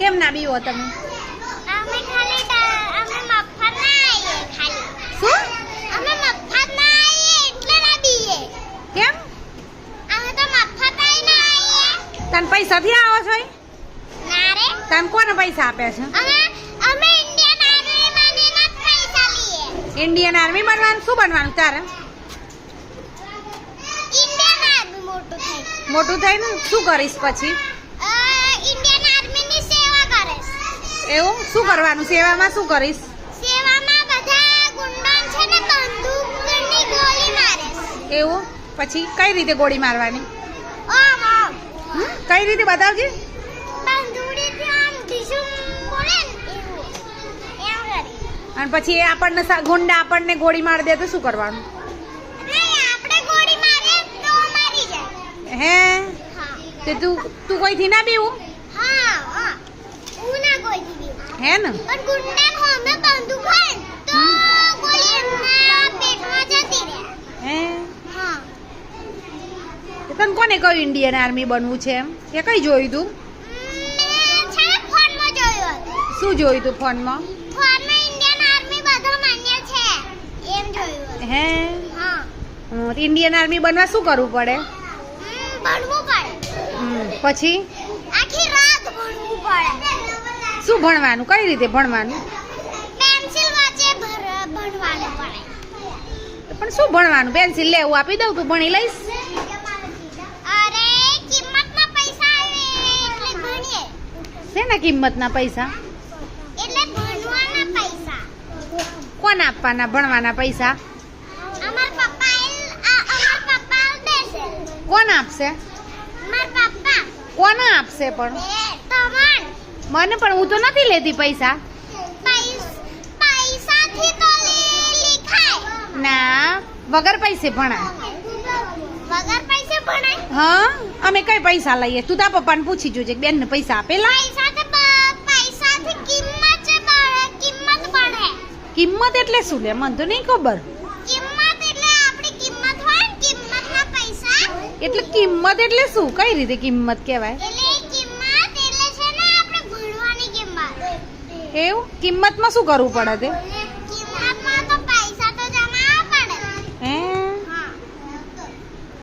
કેમ ના બીવો તમે? કેમ? તને પૈસાથી આવો છો તને કોને પૈસા આપ્યા છે? પૈસા ઇન્ડિયન આર્મી બનવાનું? શું બનવાનું તારે? મોટું થાય. ને શું કરીશ પછી અ, ઇન્ડિયન આર્મી ની સેવા કરે એવું? શું કરવાનું? સેવામાં શું કરીશ? સેવામાં બધા ગુંડોન છે ને બંદૂકની ગોળી મારે એવું? પછી કઈ રીતે ગોળી મારવાની? આમ આમ. કઈ રીતે બતાવજે? બંદૂકથી આમ ઢીસુમ બોલે એમ કરી. અને પછી એ આપણને સા- ગુંડા આપણને ગોળી મારી દે તો શું કરવાનું? હે. તે તું તું કોઈથી ના બીવું? હે ને પણ ગુંડા હોમે બંદૂક હોય ને તો ગોળી એમના પેટમાં જતી રહે હે હા તને કોને કહ્યું ઇન્ડિયન આર્મી બનવું છે એમ કે કઈ જોયું તું શું જોયું તું ફોનમાં ફોનમાં ઇન્ડિયન આર્મી બધો માન્ય છે એમ જોયું હે? હા। ઇન્ડિયન આર્મી બનવા શું કરવું પડે? ભણવું પડે। પછી આખી રાત ભણવું પડે શું ભણવાનું? કઈ રીતે ભણવાનું? પેન્સિલ વાંચે ભણવાનું પડે પણ શું ભણવાનું? પેન્સિલ લેવું આપી દઉં તું ભણી લઈશ? અરે કિંમતના પૈસા આવે એટલે ભણીએ. શેના કિંમતના પૈસા? એટલે ભણવાના પૈસા. કોને આપવાના ભણવાના પૈસા? અમાર પપ્પા અમાર પપ્પા દેશે કોણ આપશે? માર પપ્પા. આપશે પણ? તમણ. મને પણ હું તો નથી લેતી પૈસા. ના વગર પૈસે ભણાય. વગર પૈસે ભણાય? હા અમે કઈ પૈસા લઈએ? તું તારા પપ્પાને પૂછી જોજે બેન ને પૈસા આપેલા કિંમત છે કિંમત बढ़ે કિંમત એટલે શું લે? મને તો નહીં ખબર. કિંમત એટલે આપણી કિંમત હોય ને કિંમતના પૈસા. એટલે કિંમત એટલે શું? કઈ રીતે કિંમત કહેવાય? એવું? કિંમતમાં શું કરવું પડે તે?